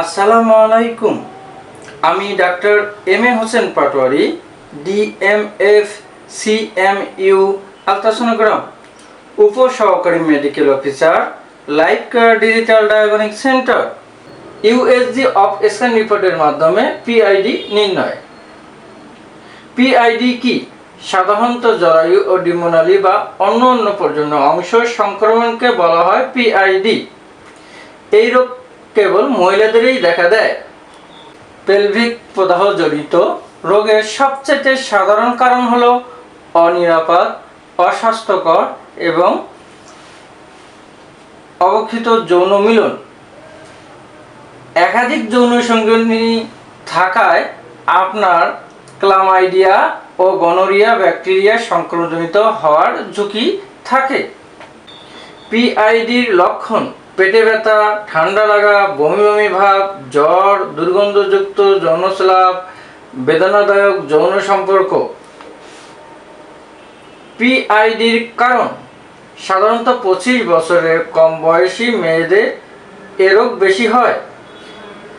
আসসালামু আলাইকুম। আমি doctor M A Hossain Patwari DMF CMU ultrasonogram, উপসহকারী medical officer life care digital diagnostic centre USG of scan রিপোর্টের মাধ্যমে পিআইডি নির্ণয়। পিআইডি কি? সাধারণত জরায়ু ও ডিমোনালি বা অন্য অন্য পর্যন্ত অংশ সংক্রমণকে বলা হয় পিআইডি এই রোগ কেবল মহিলাদেরই দেখা দেয়। পেলভিক প্রদাহ জড়িত রোগের সবচেয়ে সাধারণ কারণ হল অনিরাপদ, অস্বাস্থ্যকর এবং অবক্ষিত যৌন মিলন। একাধিক যৌন সঙ্গিনী থাকায় আপনার ক্লামাইডিয়া ও গনোরিয়া ব্যাকটেরিয়া সংক্রমণজনিত হওয়ার ঝুঁকি থাকে। পিআইডির লক্ষণ পেটে ব্যথা, ঠান্ডা লাগা, বমি বমি ভাব, জ্বর, দুর্গন্ধযুক্ত যৌনস্লাপ বেদনাদায়ক যৌন সম্পর্ক। পিআইডির কারণ, সাধারণত পঁচিশ বছরের কম বয়সী মেয়েদের এ রোগ বেশি হয়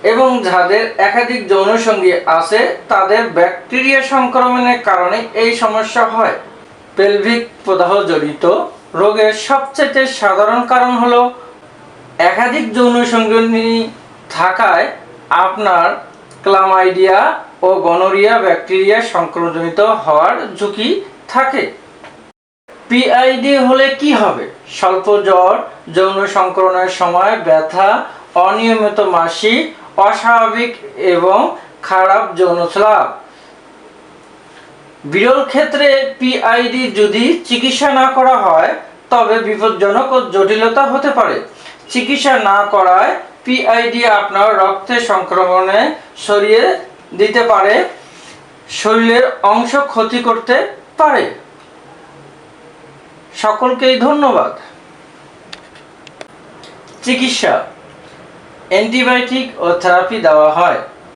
এবং যাদের একাধিক যৌনসঙ্গী আছে, তাদের ব্যাকটেরিয়া সংক্রমণের কারণে এই সমস্যা হয়। পেলভিক প্রদাহ জড়িত রোগের সবচেয়ে সাধারণ কারণ হলো একাধিক যৌন সঙ্গিনী থাকায় আপনার ক্লামাইডিয়া ও গনোরিয়া ব্যাকটেরিয়া সংক্রমণজনিত হওয়ার ঝুঁকি থাকে। পিআইডি হলে কি হবে? স্বল্প জ্বর, যৌন সংক্রমণের সময় ব্যথা, অনিয়মিত মাসিক অস্বাভাবিক এবং খারাপ যৌনস্লাপ বিরল ক্ষেত্রে পিআইডি যদি চিকিৎসা না করা হয় তবে বিপজ্জনক ও জটিলতা হতে পারে। চিকিৎসা না করায় পিআইডি আপনার রক্তে সংক্রমণে সরিয়ে দিতে পারে। শরীরের অংশ ক্ষতি করতে পারে। সকলকেই ধন্যবাদ। চিকিৎসা, অ্যান্টিবায়োটিক ও থেরাপি দেওয়া হয়।